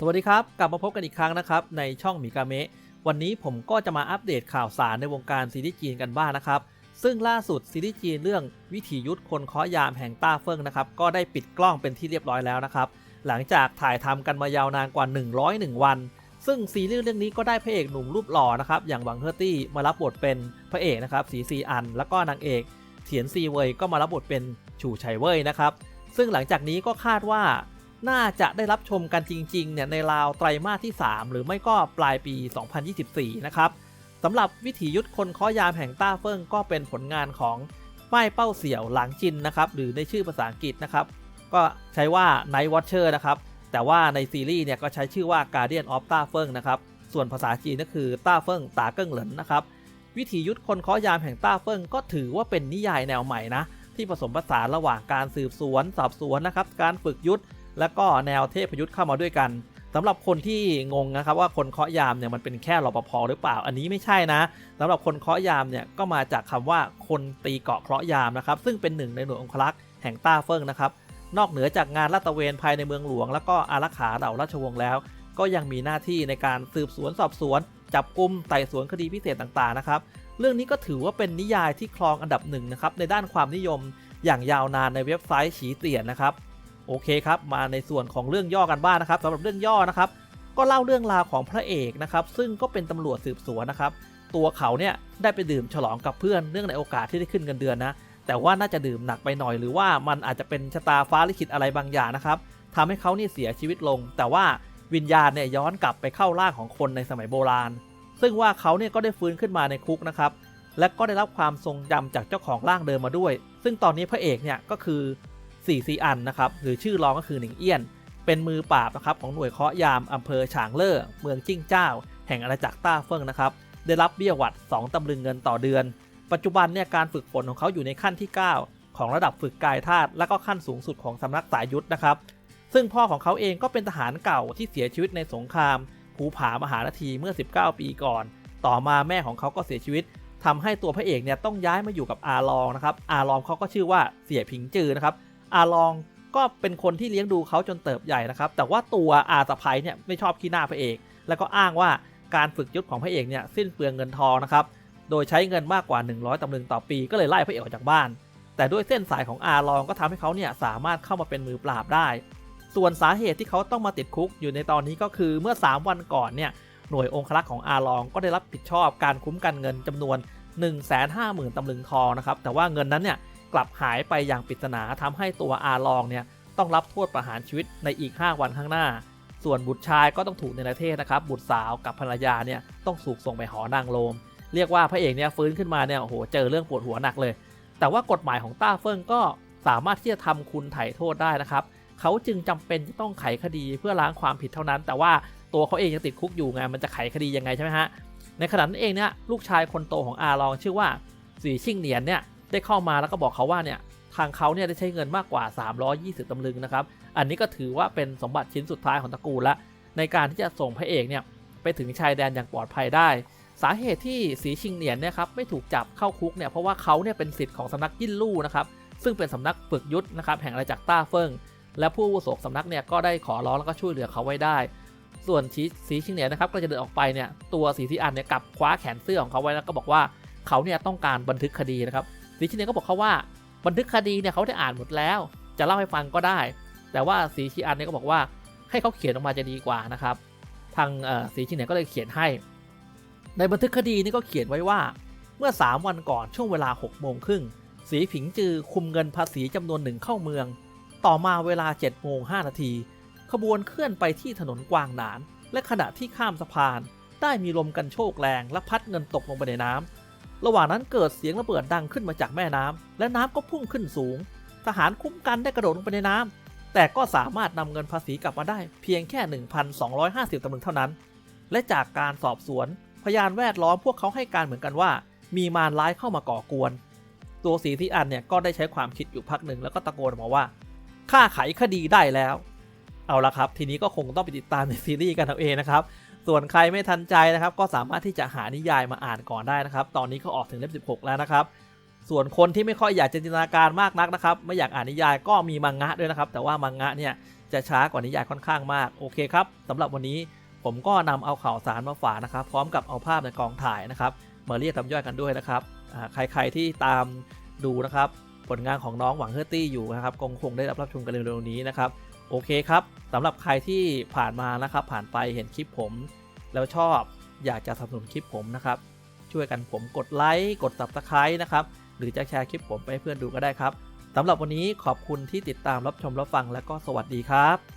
สวัสดีครับ กลับมาพบกันอีกครั้งนะครับ ในช่องมิกาเมะวันนี้ผมก็จะมาอัปเดตข่าวสารในวงการซีรีส์จีนกันบ้างนะครับ ซึ่งล่าสุดซีรีส์จีนเรื่องวิถียุทธคนเคาะยามแห่งต้าเฟิงนะครับก็ได้ปิดกล้องเป็นที่เรียบร้อยแล้วนะครับ หลังจากถ่ายทำกันมายาวนานกว่า 101 วัน ซึ่งซีรีส์เรื่องนี้ก็ได้พระเอกหนุ่มรูปหล่อนะครับอย่างหวังเฮอร์ตี้มารับบทเป็นพระเอกนะครับสีซีอัน แล้วก็นางเอกเถียนซีเวยก็มารับบทเป็นฉู่ไฉเว่ยนะครับซึ่งหลังจากนี้ก็คาดว่า น่าจะได้รับชมกันจริงๆเนี่ยในราวไตรมาสที่ 3 หรือไม่ก็ปลายปี 2024 นะครับสำหรับวิถียุทธคนเคาะยามแห่งต้าเฟิงก็เป็นผลงานของป้ายเป้าเสี่ยวหลังจินนะครับหรือในชื่อภาษาอังกฤษนะครับก็ใช้ว่า Night Watcher นะครับแต่ว่าในซีรีส์เนี่ยก็ใช้ชื่อว่า Guardian of ต้าเฟิงนะครับส่วนภาษาจีนก็คือต้าเฟิงตาเกิ้งเหลินนะครับวิถียุทธคนเคาะยามแห่งต้าเฟิงก็ถือว่าเป็นนิยายแนวใหม่นะที่ผสมผสานระหว่างการสืบสวนสอบสวนนะครับการฝึกยุทธ และก็แนวเทพยุทธ์เข้ามาด้วยกันสำหรับคนที่งงนะครับว่าคนเคาะยามเนี่ยมันเป็นแค่รปภหรือเปล่า อันนี้ไม่ใช่นะสำหรับคนเคาะยามเนี่ยก็มาจากคำว่าคนตีเกาะเคาะยามนะครับซึ่งเป็นหนึ่งในหน่วยองครักษ์แห่งต้าเฟิงนะครับนอกเหนือจากงานลาดตระเวนภายในเมืองหลวง แล้วก็อารักขาเหล่าราชวงศ์แล้ว ก็ยังมีหน้าที่ในการสืบสวนสอบสวน จับกลุ่มไต่สวนคดีพิเศษต่างๆนะครับเรื่องนี้ก็ถือว่าเป็นนิยายที่ครองอันดับหนึ่งนะครับในด้านความนิยมอย่างยาวนานในเว็บไซต์ฉีเตียนนะครับ โอเคครับมาในส่วนของเรื่องย่อกันบ้างนะครับสำหรับเรื่องย่อนะครับ ก็เล่าเรื่องราวของพระเอกนะครับ ซึ่งก็เป็นตำรวจสืบสวนนะครับ ตัวเขาเนี่ยได้ไปดื่มฉลองกับเพื่อนเนื่องในโอกาสที่ได้ขึ้นเงินเดือนนะ แต่ว่าน่าจะดื่มหนักไปหน่อยหรือว่ามันอาจจะเป็นชะตาฟ้าลิขิตอะไรบางอย่างนะครับทำให้เขานี่เสียชีวิตลง แต่ว่าวิญญาณเนี่ยย้อนกลับไปเข้าร่างของคนในสมัยโบราณ ซึ่งว่าเขาเนี่ยก็ได้ฟื้นขึ้นมาในคุกนะครับและก็ได้รับความทรงจำจากเจ้าของร่างเดิมมาด้วย ซึ่งตอนนี้พระเอกเนี่ยก็คือ สี่ซีอันนะครับหรือชื่อรองก็คือหนิงเอี้ยน เป็นมือปราบนะครับของหน่วยเคาะยามอำเภอฉางเล่อเมืองจิ้งเจ้า แห่งอาณาจักรต้าเฟิงนะครับได้รับเบี้ยหวัด 2 ตำลึงเงินต่อเดือน ปัจจุบันเนี่ยการฝึกฝนของเขาอยู่ในขั้นที่ 9 ของระดับฝึกกายธาตุและก็ขั้นสูงสุดของสำนักสายยุทธนะครับซึ่งพ่อของเขาเองก็เป็นทหารเก่าที่เสียชีวิตในสงครามภูผามหานาทีเมื่อ 19 ปีก่อน ต่อมาแม่ของเขาก็เสียชีวิตทำให้ตัวพระเอกเนี่ยต้องย้ายมาอยู่กับอาลองนะครับอาลองเขาก็ชื่อว่าเสี่ยผิงจือนะครับ อาลองก็เป็นคนที่เลี้ยงดูเขาจนเติบใหญ่นะครับ แต่ว่าตัวอาสะพ้ยเนี่ยไม่ชอบขี้หน้าพระเอก แล้วก็อ้างว่าการฝึกยุทธของพระเอกเนี่ยสิ้นเปลืองเงินทองนะครับ โดยใช้เงินมากกว่า 100ตำลึงต่อปี ก็เลยไล่พระเอกออกจากบ้าน แต่ด้วยเส้นสายของอาลองก็ทำให้เขาเนี่ยสามารถเข้ามาเป็นมือปราบได้ ส่วนสาเหตุที่เขาต้องมาติดคุกอยู่ในตอนนี้ก็คือเมื่อ 3 วันก่อนเนี่ยหน่วยองครักษ์ของอาลองก็ได้รับผิดชอบการคุ้มกันเงินจำนวน 150,000ตำลึงทองนะครับแต่ว่าเงินนั้นเนี่ย กลับหายไปอย่างปริศนาทำให้ตัวอาลองเนี่ยต้องรับโทษประหารชีวิตในอีก 5 วันข้างหน้า ส่วนบุตรชายก็ต้องถูกในประเทศนะครับ บุตรสาวกับภรรยาเนี่ยต้องถูกส่งไปหอนางโรมเรียกว่าพระเอกเนี่ยฟื้นขึ้นมาเนี่ยโอ้โหเจอเรื่องปวดหัวหนักเลย แต่ว่ากฎหมายของต้าเฟิงก็สามารถที่จะทำคุณไถ่โทษได้นะครับ เขาจึงจำเป็นจะต้องไขคดีเพื่อล้างความผิดเท่านั้น แต่ว่าตัวเขาเองยังติดคุกอยู่ไงมันจะไขคดียังไงใช่ไหมฮะในขณะนั้นเองเนี่ยลูกชายคนโตของอาลองชื่อว่าสีชิงเหนียนเนี่ย ได้เข้ามาแล้วก็บอกเขาว่าเนี่ยทางเขาเนี่ยได้ใช้เงินมากกว่า 320ตำลึงนะครับ อันนี้ก็ถือว่าเป็นสมบัติชิ้นสุดท้ายของตระกูลละ ในการที่จะส่งพระเอกเนี่ยไปถึงชายแดนอย่างปลอดภัยได้ สาเหตุที่สีชิงเหนียนเนี่ยครับไม่ถูกจับเข้าคุกเนี่ยเพราะว่าเขาเนี่ยเป็นสิทธิ์ของสำนักยินลู่นะครับซึ่งเป็นสำนักฝึกยุทธนะครับแห่งอาณาจักรต้าเฟิงและผู้วุโสสำนักเนี่ยก็ได้ขอร้องแล้วก็ช่วยเหลือเขาไว้ได้ ส่วนสีสีชิงเหนียนนะครับก็จะเดินออกไปเนี่ยตัวสีซีอันเนี่ยกลับคว้าแขนเสื้อของเขาไว้แล้วก็บอกว่าเขาเนี่ยต้องการบันทึกคดีนะครับ สีชิเนียก็บอกเขาว่า บันทึกคดีเนี่ยเขาได้อ่านหมดแล้ว จะเล่าให้ฟังก็ได้ แต่ว่าสีชิอันเนี่ยก็บอกว่าให้เขาเขียนออกมาจะดีกว่านะครับ ทางสีชิเนียก็เลยเขียนให้ ในบันทึกคดีนี่ก็เขียนไว้ว่าเมื่อ 3 วันก่อนช่วงเวลา6โมงครึ่งสีผิงจือคุมเงินภาษีจำนวนหนึ่งเข้าเมือง ต่อมาเวลา7โมง5นาทีขบวนเคลื่อนไปที่ถนนกวางหนาน และขณะที่ข้ามสะพาน ได้มีลมกันโชกแรงและพัดเงินตกลงไปในน้ำ ระหว่างนั้นเกิดเสียงระเบิดดังขึ้นมาจากแม่น้ำและน้ำก็พุ่งขึ้นสูง ทหารคุ้มกันได้กระโดดลงไปในน้ำแต่ก็สามารถนำเงินภาษีกลับมาได้เพียงแค่ 1,250ตำลึงเท่านั้น และจากการสอบสวน พยานแวดล้อมพวกเขาให้การเหมือนกันว่า มีมารร้ายเข้ามาก่อกวน ตัวสีที่อันเนี่ยก็ได้ใช้ความคิดอยู่พักหนึ่งแล้วก็ตะโกนออกมาว่าข้าไขคดีได้แล้ว เอาละครับ ทีนี้ก็คงต้องไปติดตามในซีรีส์กันเอาเองนะครับ ส่วนใครไม่ทันใจนะครับ ก็สามารถที่จะหานิยายมาอ่านก่อนได้นะครับ ตอนนี้ก็ออกถึงเล่ม 16 แล้วนะครับ ส่วนคนที่ไม่ค่อยอยากจินตนาการมากนักนะครับ ไม่อยากอ่านนิยายก็มีมังงะด้วยนะครับ แต่ว่ามังงะเนี่ยจะช้ากว่านิยายค่อนข้างมาก โอเคครับสำหรับวันนี้ผมก็นำเอาข่าวสารมาฝากนะครับ พร้อมกับเอาภาพในกองถ่ายนะครับ มาเรียกทำย่อยกันด้วยนะครับอ่าใครๆที่ตามดูนะครับ ผลงานของน้องหวังเฮอร์ตี้อยู่นะครับคงคงได้รับรับชมกันเร็วๆนี้นะครับโอเคครับสำหรับใครที่ผ่านมานะครับ ผ่านไปเห็นคลิปผม แล้วชอบอยากจะสนับสนุนคลิปผมนะครับ ช่วยกันผมกดไลค์กด subscribe นะครับ หรือจะแชร์คลิปผมไปให้เพื่อนดูก็ได้ครับสำหรับวันนี้ขอบคุณที่ติดตามรับชมรับฟังแล้วก็สวัสดีครับ